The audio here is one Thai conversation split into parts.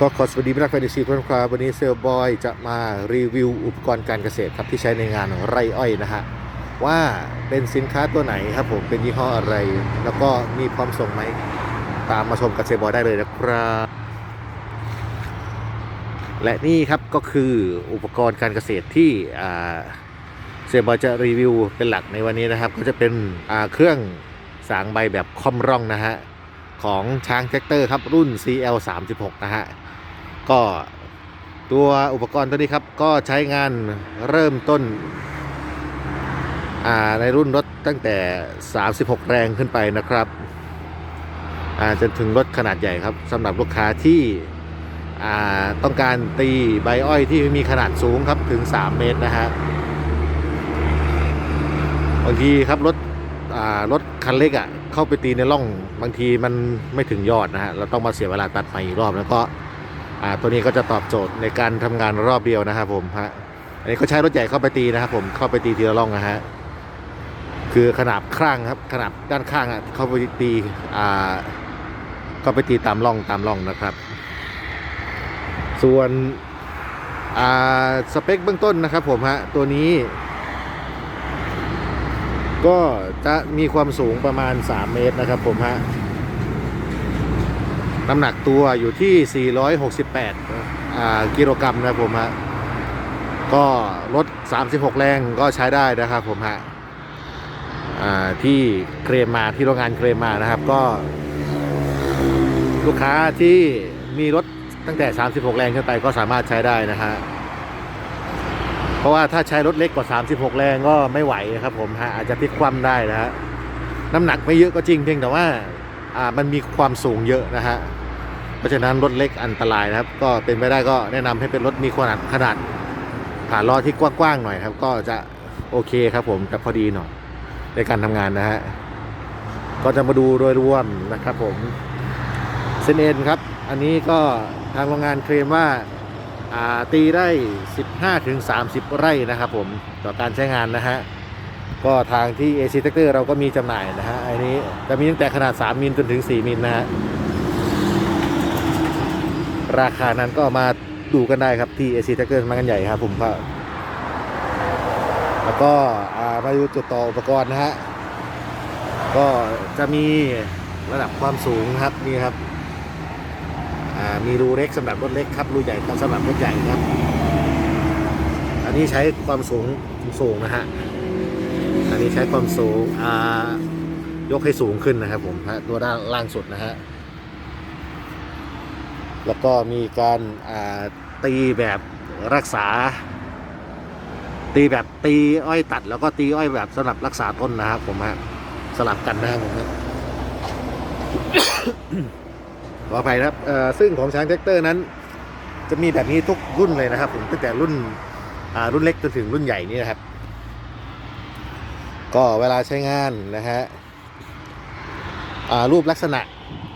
ก็ขอสวัสดีพี่นักแฟนตาซีทุกท่านครับวันนี้เซลบอยจะมารีวิวอุปกรณ์การเกษตรครับที่ใช้ในงานไร่อ้อยนะฮะว่าเป็นสินค้าตัวไหนครับผมเป็นยี่ห้ออะไร แล้วก็มีพร้อมส่งไหมตามมาชมกับเซลบอยได้เลยนะครับและนี่ครับก็คืออุปกรณ์การเกษตรที่เซลบอยจะรีวิวเป็นหลักในวันนี้นะครับ ก็จะเป็นเครื่องสางใบแบบคอมร่องนะฮะของช้างแท็กเตอร์ครับรุ่น CL 3 6 นะฮะ ก็ตัวอุปกรณ์ตัวนี้ครับก็ใช้งานเริ่มต้นในรุ่นรถตั้งแต่ 36 แรงขึ้นไปนะครับจนถึงรถขนาดใหญ่ครับสำหรับลูกค้าที่ต้องการตีใบอ้อยที่มีขนาดสูงครับถึง 3 เมตรนะฮะบางทีครับรถรถคันเล็กอะ่ะเข้าไปตีในร่องบางทีมันไม่ถึงยอดนะฮะเราต้องมาเสียเวลาตัดใหม่อีกรอบแล้วก็ อ่าตัวนี้ก็จะตอบโจทย์ในการทำงานรอบเดียวนะครับผมฮะอันนี้เขาใช้รถใหญ่เข้าไปตีนะครับผมเข้าไปตีทีละร่องนะฮะคือขนาดข้างครับขนาดด้านข้างอะเข้าไปตีอ่าเข้าไปตีตามร่องตามร่องนะครับ ส่วนอ่าสเปคเบื้องต้นนะครับผมฮะตัวนี้ ก็จะมีความสูงประมาณ 3 เมตรนะครับผมฮะ น้ำหนักตัวอยู่ที่ 468อ่ากิโลกรัมนะครับผมฮะ ก็รถ 36 แรงก็ใช้ได้นะครับผมฮะอ่าที่เคลมมาที่โรงงานเคลมมานะครับ ก็ ลูกค้าที่มีรถตั้งแต่ 36 แรงขึ้นไปก็สามารถใช้ได้นะฮะ เพราะว่าถ้าใช้รถเล็กกว่า 36 แรงก็ไม่ไหวนะครับผมฮะอาจจะพลิกคว่ำได้นะฮะน้ำหนักไม่เยอะก็จริงเพียงแต่ว่า มันมีความสูงเยอะนะฮะเพราะฉะนั้นรถเล็กอันตรายนะครับ ก็เป็นไปได้ก็แนะนำให้เป็นรถมีขนาดขนาดฐานล้อที่กว้างๆหน่อยครับ ก็จะโอเคครับผมแต่พอดีหน่อยในการทำงานนะฮะก็จะมาดูโดยรวมนะครับผมเซนเอ็นครับ อันนี้ก็ทางโรงงานเคลมว่าาตีได้ 15-30 ไร่นะครับผมต่อการใช้งานนะฮะ ก็ทางที่ AC t r a c t o r เราก็มีจำหน่ายนะฮะอันนี้จะมีตั้งแต่ขนาด 3 มิลจนถึง 4 มิลนะฮะราคานั้นก็มาดูกันได้ครับที่ AC t r a c t o r มากันใหญ่ครับผมก็แล้วก็อ่ามาดูจุดต่ออุปกรณ์นะฮะก็จะมีระดับความสูงครับนี่ครับอ่ามีรูเล็กสำหรับรถเล็กครับรูใหญ่สำหรับรถใหญ่ครับ อันนี้ใช้ความสูงสูงนะฮะ อันนี้ใช้ความสูงอ่ายกให้สูงขึ้นนะครับผมตัวด้านล่างสุดนะฮะแล้วก็มีการอ่าตีแบบรักษา ตีแบบตีอ้อยตัด แล้วก็ตีอ้อยแบบสำหรับรักษาต้นนะครับผมฮะสลับกันนะครับผมขออภัยนะครับซึ่งของช้างแท็กเตอร์นั้น จะมีแบบนี้ทุกรุ่นเลยนะครับ ผมตั้งแต่รุ่นรุ่นเล็กจนถึงรุ่นใหญ่นี่นะครับ ก็เวลาใช้งานนะฮะรูปลักษณะ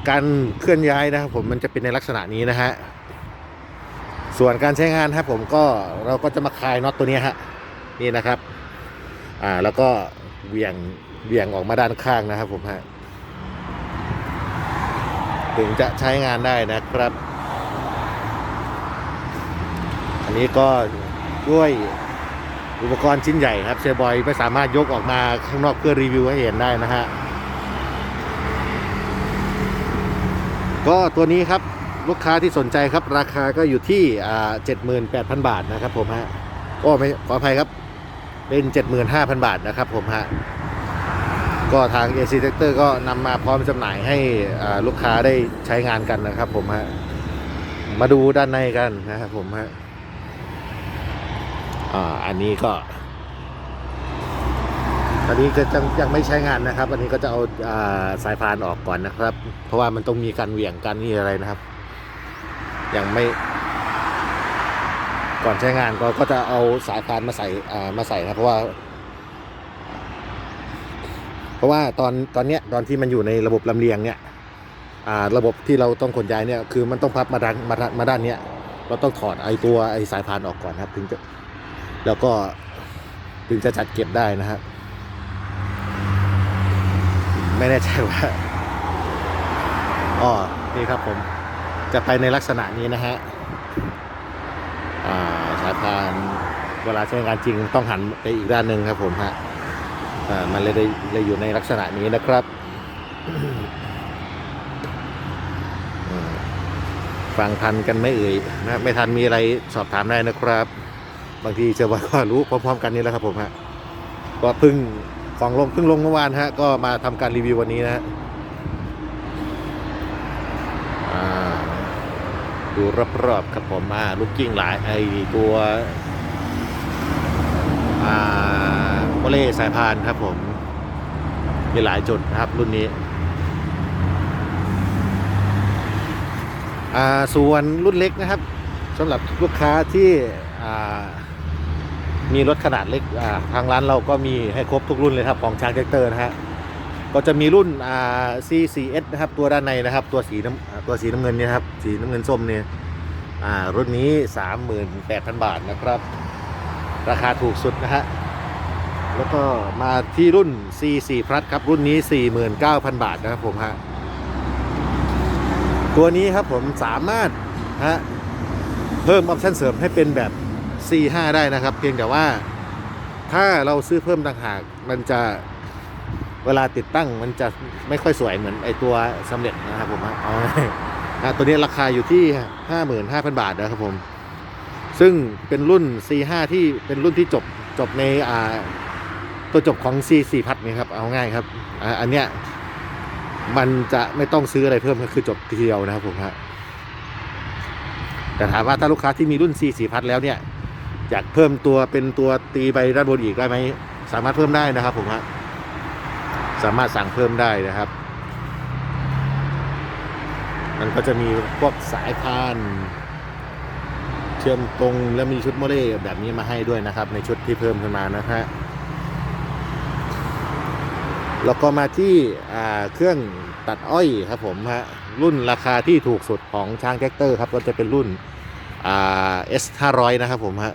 การเคลื่อนย้ายนะครับผมมันจะเป็นในลักษณะนี้นะฮะส่วนการใช้งานครับผมก็เราก็จะมาคลายน็อตตัวนี้ฮะนี่นะครับอ่าแล้วก็เหวี่ยงเหวี่ยงออกมาด้านข้างนะครับผมฮะถึงจะใช้งานได้นะครับ อันนี้ก็ด้วย อุปกรณ์ชิ้นใหญ่ครับเชบอยไม่สามารถยกออกมาข้างนอกเพื่อรีวิวให้เห็นได้นะฮะก็ตัวนี้ครับลูกค้าที่สนใจครับราคาก็อยู่ที่เจ็ดหมื่นแปดพันบาทนะครับผมฮะก็ไม่ขออภัยครับเป็นเจ็ดหมื่นห้าพันบาทนะครับผมฮะก็ทาง AC Sector ก็นำมาพร้อมจำหน่ายให้ลูกค้าได้ใช้งานกันนะครับผมฮะมาดูด้านในกันนะครับผมฮะ อ่าอันนี้ก็อันนี้ก็ยังยังไม่ใช้งานนะครับ อันนี้ก็จะเอาอาสายพานออกก่อนนะครับ เพราะว่ามันต้องมีการเหวี่ยงกันนี่อะไรนะครับ ยังไม่ ก่อนใช้งานก็ก็จะเอาสายพานมาใส่อ่ามาใส่นะเพราะว่า เพราะว่าตอนตอนเนี้ยตอนที่มันอยู่ในระบบลำเลียงเนี่ยอ่าระบบที่เราต้องขนย้ายเนี่ยคือมันต้องพับมาด้านมาด้านมาด้านเนี้ยเราต้องถอดไอตัวไอสายพานออกก่อนครับ ถึงจะ แล้วก็ถึงจะจัดเก็บได้นะฮะไม่แน่ใจว่าอ๋อนี่ครับผมจะไปในลักษณะนี้นะฮะอ่าสายพานเวลาใช้งานจริงต้องหันไปอีกด้านหนึ่งครับผมฮะอ่ามันเลยได้เลยอยู่ในลักษณะนี้นะครับฟังทันกันไม่เอ่ยนะไม่ทันมีอะไรสอบถามได้นะครับ บางทีเชื่อว่าก็รู้พร้อมๆกันนี่แหละครับผมฮะก็พึ่งของลงพิ่งลงเมื่อวานฮะก็มาทำการรีวิววันนี้นะฮะดูรอบๆครับผมมาลูกกิ้งหลายไอตัวโมเล่สายพานครับผมมีหลายจุดนะครับรุ่นนี้อ่าส่วนรุ่นเล็กนะครับสำหรับลูกค้าที่อ่า มีรถขนาดเล็กทางร้านเราก็มีให้ครบทุกรุ่นเลยครับของช้างแท็กเตอร์นะฮะก็จะมีรุ่น C4S นะครับตัวด้านในนะครับ ตัวสีน้ำตัวสีน้ำเงินเนี่ยครับสีน้ำเงินส้มเนี่ยอ่ารุ่นนี้ 38,000 บาทนะครับ ราคาถูกสุดนะฮะแล้วก็มาที่รุ่น C4 Plus ครับรุ่นนี้ 49,000 บาทนะครับผมฮะตัวนี้ครับผมสามารถฮะเพิ่มออปชั่นเสริมให้เป็นแบบ C5 ได้นะครับ เพียงแต่ว่าถ้าเราซื้อเพิ่มต่างหากมันจะเวลาติดตั้งมันจะไม่ค่อยสวยเหมือนไอตัวสำเร็จนะครับผมเอาง่ายนะตัวนี้ราคาอยู่ที่ 55,000 บาทนะครับผม ซึ่งเป็นรุ่น C5 ที่เป็นรุ่นที่จบจบในอ่าตัวจบของ C4 พัดนี่ครับเอาง่ายครับอ,อันเนี้ยมันจะไม่ต้องซื้ออะไรเพิ่มก็คือจบทีเดียวนะครับผมฮะแต่ถามว่าถ้าลูกค้าที่มีรุ่น C 4 พัดแล้วเนี่ย อยากเพิ่มตัวเป็นตัวตีใบด้านบนอีกได้ไหมสามารถเพิ่มได้นะครับผมฮะสามารถสั่งเพิ่มได้นะครับ มันก็จะมีพวกสายพานเชื่อมตรงแล้วมีชุดโมเดลแบบนี้มาให้ด้วยนะครับ ในชุดที่เพิ่มขึ้นมานะฮะแล้วก็มาที่เครื่องตัดอ้อยครับผมฮะรุ่นราคาที่ถูกสุดของช้างแท็กเตอร์ครับก็จะเป็นรุ่นอ่า S 5 0 0นะครับผมฮะ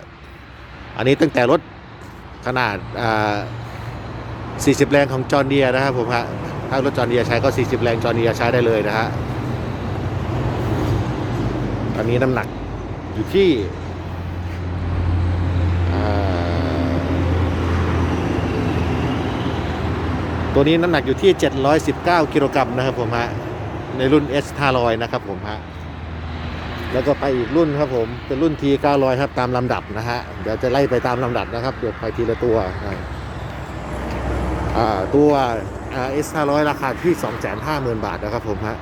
อันนี้ตั้งแต่รถขนาด 40 แรงของจอร์เดียนะครับผมฮะถ้ารถจอร์เดียใช้ก็ 40 แรงจอร์เดียใช้ได้เลยนะฮะอันนี้น้ำหนักอยู่ที่ตัวนี้น้ำหนักอยู่ที่ 719 กิโลกรัมนะครับผมฮะ ในรุ่น S 500นะครับผมฮะ แล้วก็ไปอีกรุ่นครับผม เป็นรุ่น T 900ครับตามลำดับนะฮะ เดี๋ยวจะไล่ไปตามลำดับนะครับ เดี๋ยวไปทีละตัวตัว S 500ราคาที่ 250,000 บาทนะครับผมฮะ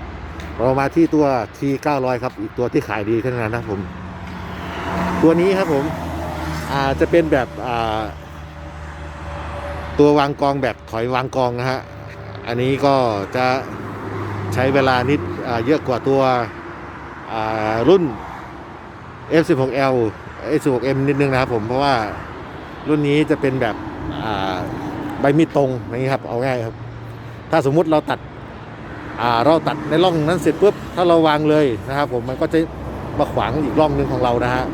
เรามาที่ตัว T 900ครับอีกตัวที่ขายดีขึ้นนะครับผม ตัวนี้ครับผมจะเป็นแบบตัววางกองแบบถอยวางกองนะฮะ อันนี้ก็จะใช้เวลานิดเยอะกว่าตัว รุ่น F16L F16M นิดนึงนะครับผมเพราะว่ารุ่นนี้จะเป็นแบบใบมีดตรงอย่างนี้ครับเอาง่ายครับ ถ้าสมมุติเราตัดเราตัดในร่องนั้นเสร็จปุ๊บถ้าเราวางเลยนะครับ ผมมันก็จะมาขวางอีกร่องหนึงของเรานะฮะ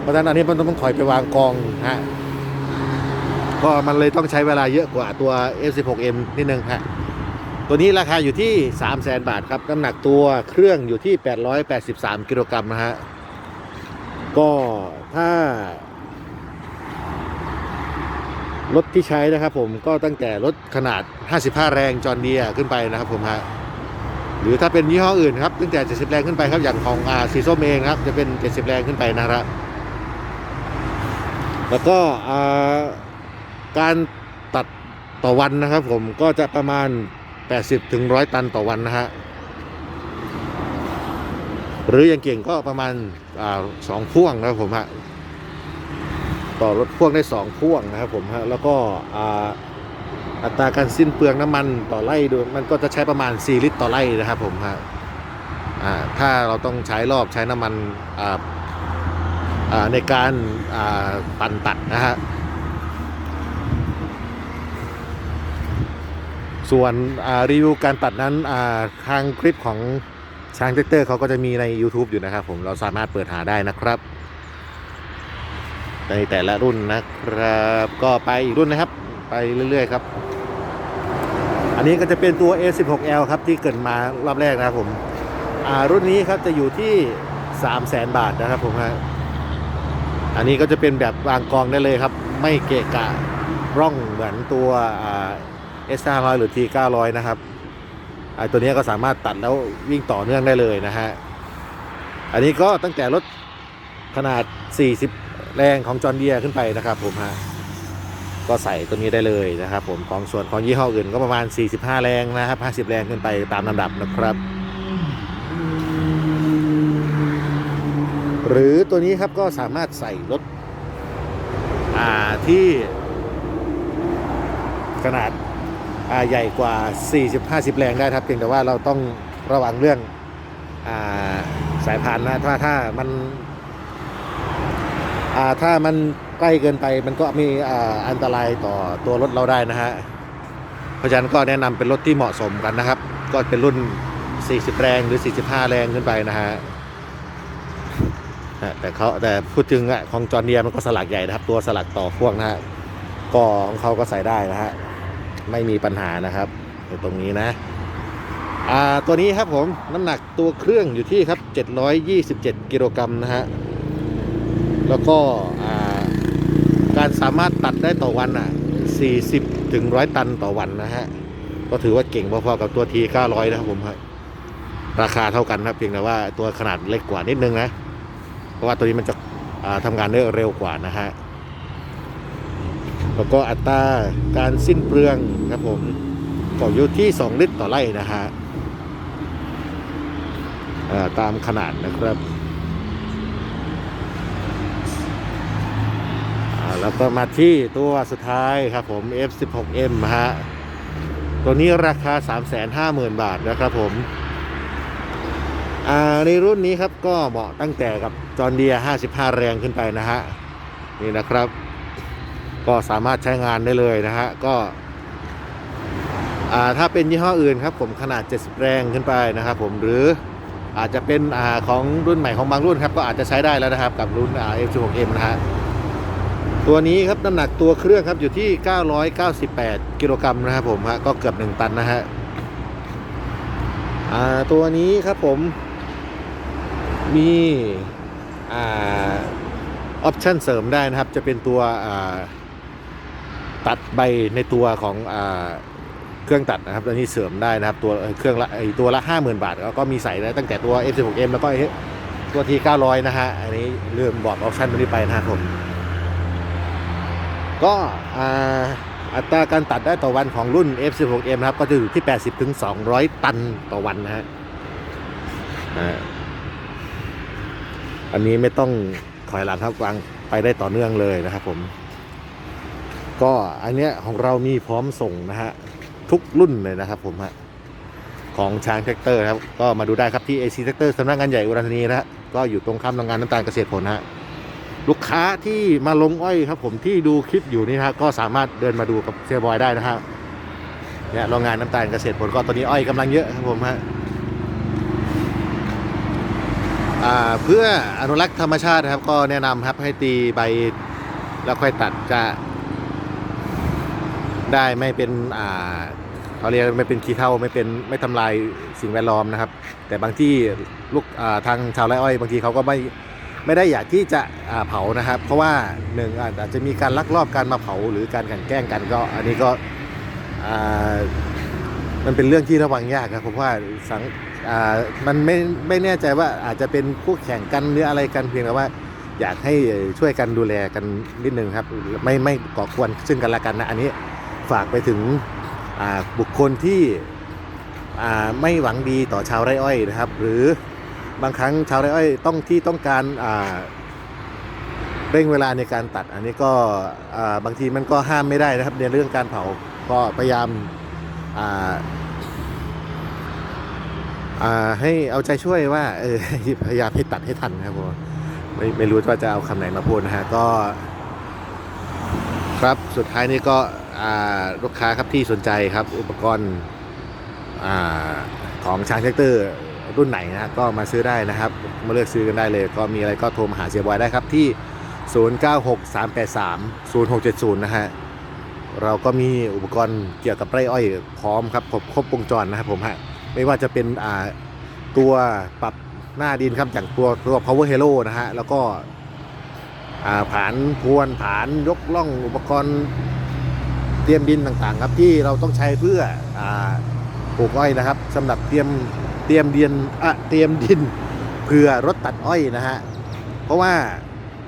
เพราะฉะนั้นอันนี้มันต้องถอยไปวางกองฮะก็มันเลยต้องใช้เวลาเยอะกว่าตัว F16M นิดนึงฮะ ตัวนี้ราคาอยู่ที่ 3 0 0 0 0 0บาทครับน้ำหนักตัวเครื่องอยู่ที่ 883 กิโลกรัมนะฮะก็ถ้ารถที่ใช้นะครับผมก็ตั้งแต่รถขนาด 55 แรงจอร์เดียขึ้นไปนะครับผมฮะหรือถ้าเป็นยี่ห้ออื่นครับตั้งแต่ 70 แรงขึ้นไปครับอย่างของอาสีส้มเองครับจะเป็น 70 แรงขึ้นไปนะครับแล้วก็การตัดต่อวันนะครับผมก็จะประมาณ 80ถึง100 ตันต่อวันนะฮะ หรืออย่างเก่งก็ประมาณอาสองพ่วงนะครับผมฮะ ต่อรถพ่วงได้สองพ่วงนะครับผมฮะ แล้วก็อาอัตราการสิ้นเปลืองน้ำมันต่อไร่ดูมันก็จะใช้ประมาณ 4 ลิตรต่อไร่นะครับผมฮะถ้าเราต้องใช้รอบใช้น้ำมันในการปั่นตัดนะฮะ ส่วนรีวิวการตัดนั้นทางคลิปของช้างเทคเตอร์เขาก็จะมีใน YouTube อยู่นะครับผมเราสามารถเปิดหาได้นะครับ ในแต่ละรุ่นนะครับ ก็ไปอีกรุ่นนะครับ ไปเรื่อยๆครับ อันนี้ก็จะเป็นตัว A16L ครับที่เกิดมารอบแรกนะครับผมรุ่นนี้ครับจะอยู่ที่ 3 0 0แสนบาทนะครับผมฮะอันนี้ก็จะเป็นแบบวางกองได้เลยครับ ไม่เกะกะร่องเหมือนตัว อ่า S 5 0 0หรือ T 9 0 0นะครับไอตัวนี้ก็สามารถตัดแล้ววิ่งต่อเนื่องได้เลยนะฮะ อันนี้ก็ตั้งแต่รถขนาด 40 แรงของจอร์เดียขึ้นไปนะครับผมฮะ ก็ใส่ตัวนี้ได้เลยนะครับผม ของส่วนของยี่ห้ออื่นก็ประมาณ 45 แรงนะครับ50 แรงขึ้นไปตามลำดับนะครับ หรือตัวนี้ครับก็สามารถใส่รถที่ขนาด ใหญ่กว่า 40-50 แรงได้ครับเพียงแต่ว่าเราต้องระวังเรื่องอาสายพานนะถ้าถ้ามันถ้ามันใกล้เกินไปมันก็มีอ,อันตรายต่อตัวรถเราได้นะฮะเพราะฉะนั้นก็แนะนำเป็นรถที่เหมาะสมกันนะครับ ก็เป็นรุ่น 40 แรงหรือ 45 แรงขึ้นไปนะฮะฮะแต่เขาแต่พูดถึงอะของจอร์เนียมันก็สลักใหญ่นะครับ ตัวสลักต่อพ่วงนะฮะก็ของเขาก็ใส่ได้นะฮะ ไม่มีปัญหานะครับในตรงนี้นะอ่าตัวนี้ครับผมน้ำหนักตัวเครื่องอยู่ที่ครับ 727 กิโลกรัมนะฮะ แล้วก็าการสามารถตัดได้ต่อวันอะ 40 ถึง 100 ตันต่อวันนะฮะ ก็ถือว่าเก่งพอๆกับตัวที900 นะครับผมราคาเท่ากันครับเพียงแต่ว่าตัวขนาดเล็กกว่านิดนึงนะ เพราะว่าตัวนี้มันจะทำงานได้เร็วกว่านะฮะ แล้วก็อัตราการสิ้นเปลืองครับผมก็อยู่ที่ 2 ลิตรต่อไร่นะฮะตามขนาดนะครับแล้วก็มาที่ตัวสุดท้ายครับผม F16M ฮะ ตัวนี้ราคา 350,000 บาทนะครับผมในรุ่นนี้ครับก็เหมาะตั้งแต่กับจอร์เดีย 55 แรงขึ้นไปนะฮะ นี่นะครับ ก็สามารถใช้งานได้เลยนะฮะก็ถ้าเป็นยี่ห้ออื่นครับผมขนาด 70 แรงขึ้นไปนะครับผมหรืออาจจะเป็นอของรุ่นใหม่ของบางรุ่นครับก็อาจจะใช้ได้แล้วนะครับกับรุ่น F16M นะฮะตัวนี้ครับน้ำหนักตัวเครื่องครับอยู่ที่ 998 กิโลกรัมนะครับผมฮะก็เกือบ 1 ตันนะฮะตัวนี้ครับผมมีออปชันเสริมได้นะครับจะเป็นตัว ตัดใบในตัวของอเครื่องตัดนะครับตัวนี้เสริมได้นะครับตัวเครื่องละตัวละ 50,000 บาท แล้วก็มีใส่ได้ตั้งแต่ตัว F16M แล้วก็ตัวที900 นะฮะ อันนี้ลืมบอกออปชั่นตัวนี้ไปนะครับผมก็อัตราการตัดได้ต่อวันของรุ่น F16M นะครับ ก็จะอยู่ที่ 80ถึง200 ตันต่อวันนะฮะอันนี้ไม่ต้องถอยหลังครับวางไปได้ต่อเนื่องเลยนะครับผม ก็อันเนี้ยของเรามีพร้อมส่งนะฮะทุกรุ่นเลยนะครับผมฮะของช้างแท็กเตอร์ครับก็มาดูได้ครับที่ AC แท็กเตอร์สำนักงานใหญ่อุรธานีนะฮะก็อยู่ตรงข้ามโรงงานน้ำตาลเกษตรผลฮะลูกค้าที่มาลงอ้อยครับ ผมที่ดูคลิปอยู่นี่นะฮะก็สามารถเดินมาดูกับเซียบอยได้นะฮะเนี่ยโรงงานน้ำตาลเกษตรผลก็ตอนนี้อ้อยกำลังเยอะครับผมฮะเพื่ออนุรักษ์ธรรมชาติครับก็แนะนำครับให้ตีใบแล้วค่อยตัดจะ ได้ไม่เป็นอ่าเขาเรียกไม่เป็นขี้เท่าไม่เป็นไม่ทำลายสิ่งแวดล้อมนะครับ แต่บางที่ลูกาทางชาวไร่อ้อย บางทีเขาก็ไม่ไม่ได้อยากที่จะเผานะครับ เพราะว่าหนึ่งอาจจะมีการลักลอบการมาเผาหรือการกันแกล้งกันก็ อันนี้ก็มันเป็นเรื่องที่ระวังยากครับผมว่าสังอ่ามันไม่ไม่แน่ใจว่าอาจจะเป็นคู่แข่งกันหรืออะไรกันเพียงแต่ว่า อยากให้ช่วยกันดูแลกันนิดนึงครับ ไม่ไม่ก่อกวนซึ่งกันและกันนะอันนี้ ฝากไปถึงบุคคลที่ไม่หวังดีต่อชาวไร่อ้อยนะครับ หรือบางครั้งชาวไร่อ้อยต้องที่ต้องการเร่งเวลาในการตัด อันนี้ก็บางทีมันก็ห้ามไม่ได้นะครับในเรื่องการเผาก็พยายามให้เอาใจช่วยว่าเออพยายามให้ตัดให้ทันนะครับผมไม่ไม่รู้ว่าจะเอาคำไหนมาพูดนะฮะก็ ครับสุดท้ายนี้ก็ ลูกค้าครับที่สนใจครับอุปกรณ์อของช้างแท็กเตอร์รุ่นไหนนะก็มาซื้อได้นะครับ มาเลือกซื้อกันได้เลย ก็มีอะไรก็โทรมาหาเสียบอยได้ครับที่ 0963830670 นะฮะเราก็มีอุปกรณ์เกี่ยวกับไร่อ้อยพร้อมครับครบครบวงจรนะครับผมฮะไม่ว่าจะเป็นตัวปรับหน้าดินครับอย่างตัวตัว power halo นะฮะแล้วก็อ่าผานพวนผานยกล่องอุปกรณ์ เตรียมดินต่างๆ ครับที่เราต้องใช้เพื่ออปลูกอ้อยนะครับสำหรับเตรียมเตรียมดินอะเตรียมดินเพื่อรถตัดอ้อยนะฮะเพราะว่า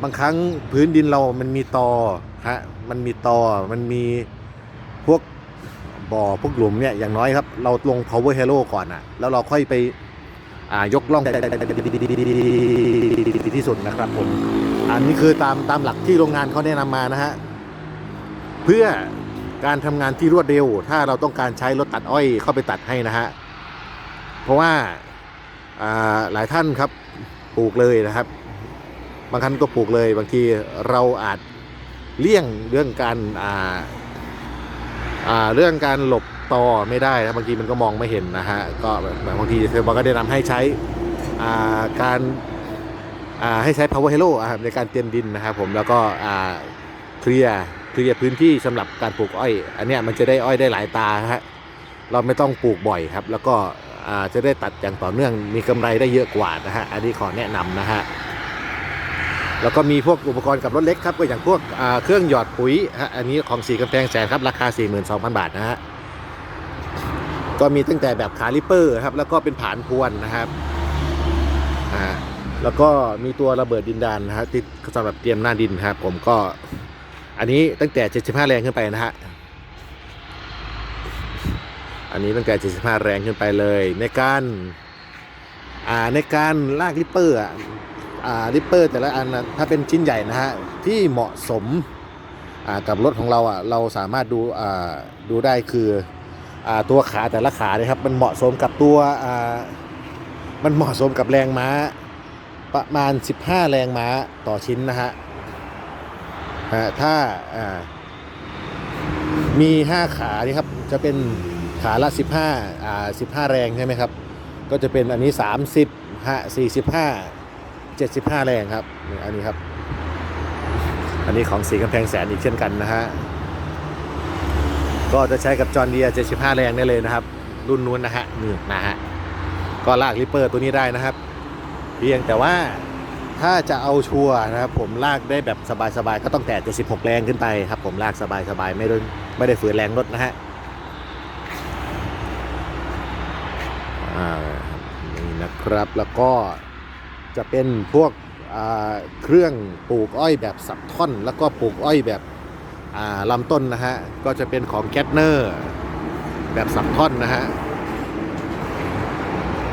บางครั้งพื้นดินเรามันมีตอฮะมันมีตอมันมีพวกบ่อพวกหลุมเนี่ยอย่างน้อยครับ เราลง power halo ก่อนอะแล้วเราค่อยไปยกล่องที่สุดนะครับผมอันนี้คือตามตามหลักที่โรงงานเขาแนะนำมานะฮะเพื่อ การทำงานที่รวดเร็ว ถ้าเราต้องการใช้รถตัดอ้อยเข้าไปตัดให้นะฮะ เพราะว่าาหลายท่านครับปลูกเลยนะครับ บางท่านก็ปลูกเลย บางทีเราอาจเลี่ยงเรื่องการาาเรื่องการหลบตอไม่ได้นะบางทีมันก็มองไม่เห็นนะฮะก็บางทีเธอบอกก็ได้นำให้ใช้าการาให้ใช้ power halo ในการเตรียมดินนะครับผมแล้วก็เคลียร์ คลียร์พื้นที่สำหรับการปลูกอ้อย อันนี้มันจะได้อ้อยได้หลายตาฮะเราไม่ต้องปลูกบ่อยครับ แล้วก็จะได้ตัดอย่างต่อเนื่องมีกำไรได้เยอะกว่านะฮะอันนี้ขอแนะนำนะฮะแล้วก็มีพวกอุปกรณ์กับรถเล็กครับก็อย่างพวกเครื่องหยอดปุ๋ยฮะอันนี้ของสีกำแพงแสนครับราคา 42,000 บาทนะฮะก็มีตั้งแต่แบบขาลิเปอร์ครับแล้วก็เป็นผานพวนนะครับแล้วก็มีตัวระเบิดดินดานนะฮะที่สำหรับเตรียมหน้าดินครับผมก็ อันนี้ตั้งแต่ 75 แรงขึ้นไปนะฮะ อันนี้ตั้งแต่ 75 แรงขึ้นไปเลย ในการอ่าในการลากลิปเปอร์อะอ่าริปเปอร์แต่ละอันนะถ้าเป็นชิ้นใหญ่นะฮะที่เหมาะสมอ่ากับรถของเราอะเราสามารถดูอ่าดูได้คืออ่าตัวขาแต่ละขาเนี่ยครับมันเหมาะสมกับตัวอ่ามันเหมาะสมกับแรงม้าประมาณ 15 แรงม้าต่อชิ้นนะฮะ ถ้ามี 5 ขานี่ครับจะเป็นขาละ 15อ่า15 แรงใช่ไหมครับ ก็จะเป็นอันนี้ 30ฮะ45 75 แรงครับอันนี้ครับ อันนี้ของสีกำแพงแสนอีกเช่นกันนะฮะก็จะใช้กับจอห์เดีย75 แรงได้เลยนะครับ รุ่นนู้นนะฮะนี่นะฮะก็ลากริปเปอร์ตัวนี้ได้นะครับ เพียงแต่ว่า ถ้าจะเอาชัวร์นะครับผมลากได้แบบสบายๆก็ต้องแต่76แรงขึ้นไปครับ ผมลากสบายๆไม่ได้ไม่ได้ฝืนแรงรถนะฮะนี่นะครับแล้วก็จะเป็นพวกเครื่องปลูกอ้อยแบบสับท่อน แล้วก็ปลูกอ้อยแบบลำต้นนะฮะ ก็จะเป็นของแกตเนอร์แบบสับท่อนนะฮะ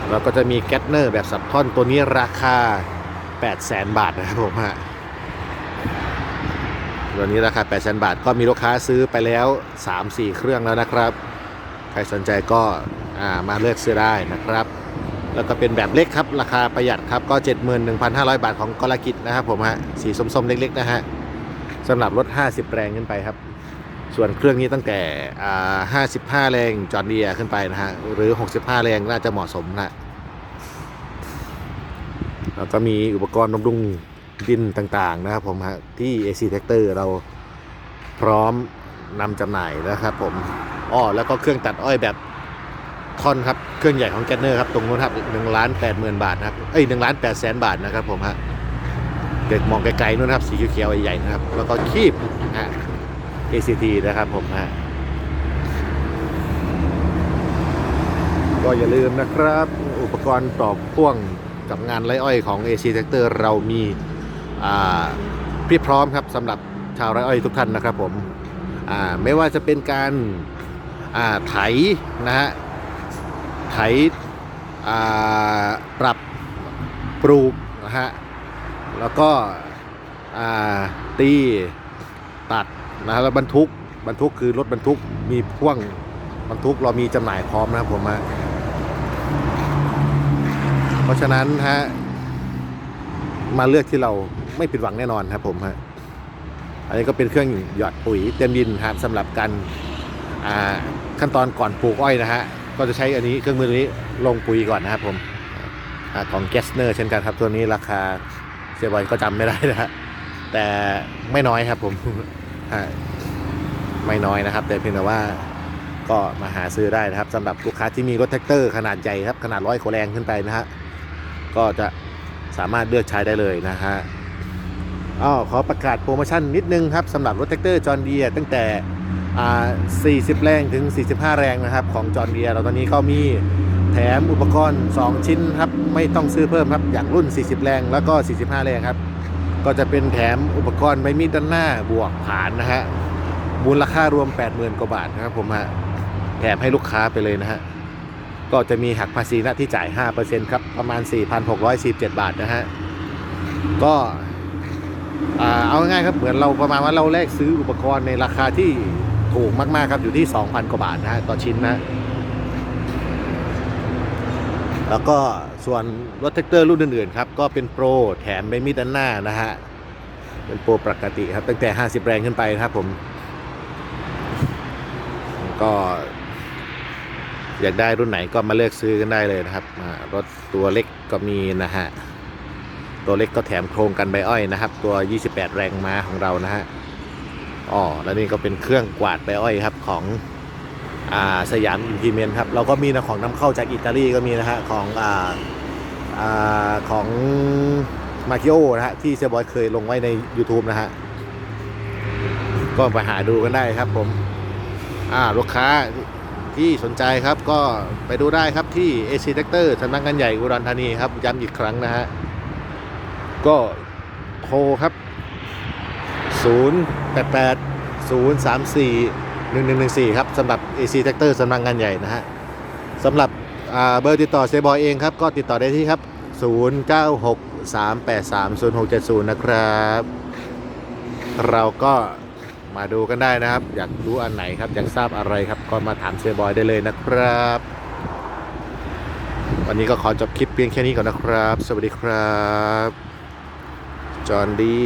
แล้วก็จะมีแกตเนอร์แบบสับท่อนตัวนี้ราคา 8 0 0แสนบาทนะครับผมฮะตัวนี้ราคา 8 0 0แสนบาท ก็มีลูกค้าซื้อไปแล้ว 3-4 เครื่องแล้วนะครับ ใครสนใจก็มาเลือกซื้อได้นะครับ แล้วก็เป็นแบบเล็กครับ ราคาประหยัดครับ ก็ 71,500 บาทของกลกิจนะครับผมฮะ สีส้มๆ เล็กๆ นะฮะสำหรับรถ 50 แรงขึ้นไปครับ ส่วนเครื่องนี้ตั้งแต่อ่า55 แรงจอร์เดียขึ้นไปนะฮะ หรือ 65 แรงน่าจะเหมาะสมนะ แล้วก็มีอุปกรณ์บำรุงดินต่างๆนะครับผมฮะที่ AC Tractor เราพร้อมนำจำหน่ายนะครับผมอ้อแล้วก็เครื่องตัดอ้อยแบบท่อนครับ เครื่องใหญ่ของแกนเนอร์ครับตรงนู้นครับหนึ่งล้านแปดหมื่นบาทนะครับเอ้ยหนึ่งล้านแปดแสนบาทนะครับผมฮะเด็กมองไกลๆนู้นครับสีเขียวๆใหญ่ๆนะครับ แล้วก็คีบฮะ ACT นะครับผมฮะก็อย่าลืมนะครับ อุปกรณ์ต่อพ่วง กับงานไร่อ้อยของ AC Tractor เรามีอ่าเพียบพร้อมครับสำหรับชาวไร่อ้อยทุกท่านนะครับผมไม่ว่าจะเป็นการาไถนะฮะไถปรับปลูกนะฮะแล้วก็ตีตัดนะฮะแล้วบรรทุกบรรทุกคือรถบรรทุกมีพ่วงบรรทุกเรามีจำหน่ายพร้อมนะครับผมฮะ ราะฉะนั้นฮะมาเลือกที่เราไม่ผิดหวังแน่นอนครับผมฮะอันนี้ก็เป็นเครื่องหยอดปุ๋ยเต็มดินครับสำหรับการขั้นตอนก่อนปลูกอ้อยนะฮะก็จะใช้อันนี้เครื่องมือตัวนี้ลงปุ๋ยก่อนนะครับผมอของแกสเนอร์เช่นกันครับตัวนี้ราคาเสียบอยก็จำไม่ได้นะฮะแต่ไม่น้อยครับผมไม่น้อยนะครับ แต่เพียงแต่ว่าก็มาหาซื้อได้นะครับสำหรับลูกค้าที่มีรถแท็กเตอร์ขนาดใหญ่ครับขนาดร้อยกว่าแรงขึ้นไปนะฮะ ก็จะสามารถเลือกใช้ได้เลยนะฮะอ้อขอประกาศโปรโมชั่นนิดนึงครับสำหรับรถแท็กเตอร์จอห์เดียตั้งแต่อ่า40 แรงถึง 45 แรงนะครับ ของจอห์เดียเราตอนนี้ก็มีแถมอุปกรณ์ 2 ชิ้นครับไม่ต้องซื้อเพิ่มครับอย่างรุ่น 40 แรงแล้วก็ 45 แรงครับ ก็จะเป็นแถมอุปกรณ์ใบมีดด้านหน้าบวกผานนะฮะมูลค่ารวม 80,000 กว่าบาทนะครับผมฮะแถมให้ลูกค้าไปเลยนะฮะ ก็จะมีหักภาษีหน้าที่จ่าย 5%ครับ ประมาณ 4,647 บาทนะฮะ ก็เอาง่ายๆครับ เหมือนเราประมาณว่าเราแลกซื้ออุปกรณ์ในราคาที่ถูกมากๆครับ อยู่ที่ 2,000 กว่าบาทนะฮะ ต่อชิ้นนะ แล้วก็ส่วนรถแท็กเตอร์รุ่นอื่นๆครับ ก็เป็นโปรแถมใบมีดด้านหน้านะฮะ เป็นโปรปกติครับ ตั้งแต่ 50 แรงขึ้นไปนะครับผม ก็ อยากได้รุ่นไหนก็มาเลือกซื้อกันได้เลยนะครับรถตัวเล็กก็มีนะฮะตัวเล็กก็แถมโครงกันใบอ้อยนะครับ ตัว 28 แรงม้าของเรานะฮะอ๋อแล้วนี่ก็เป็นเครื่องกวาดใบอ้อยครับของอ่าสยามอินพิเมนครับเราก็มีนะของนำเข้าจากอิตาลีก็มีนะฮะของอ่าอ่าของมาคิโอนะฮะที่เซบอยเคยลงไว้ใน YouTube นะฮะก็ไปหาดูกันได้ครับผมอ่าลูกค้า ที่สนใจครับก็ไปดูได้ครับที่ AC Tractor สำนักงานใหญ่อุดรธานีครับ ย้ำอีกครั้งนะฮะ ก็โทรครับ 088 034 1114 ครับสำหรับ AC Tractor สำนักงานใหญ่นะฮะสำหรับเบอร์ติดต่อเซบอยเองครับ ก็ติดต่อได้ที่ครับ 096 383 0670 นะครับ เราก็ มาดูกันได้นะครับ อยากรู้อันไหนครับอยากทราบอะไรครับ ก็มาถามเซบอยได้เลยนะครับ วันนี้ก็ขอจบคลิปเพียงแค่นี้ก่อนนะครับ สวัสดีครับ จอห์นดี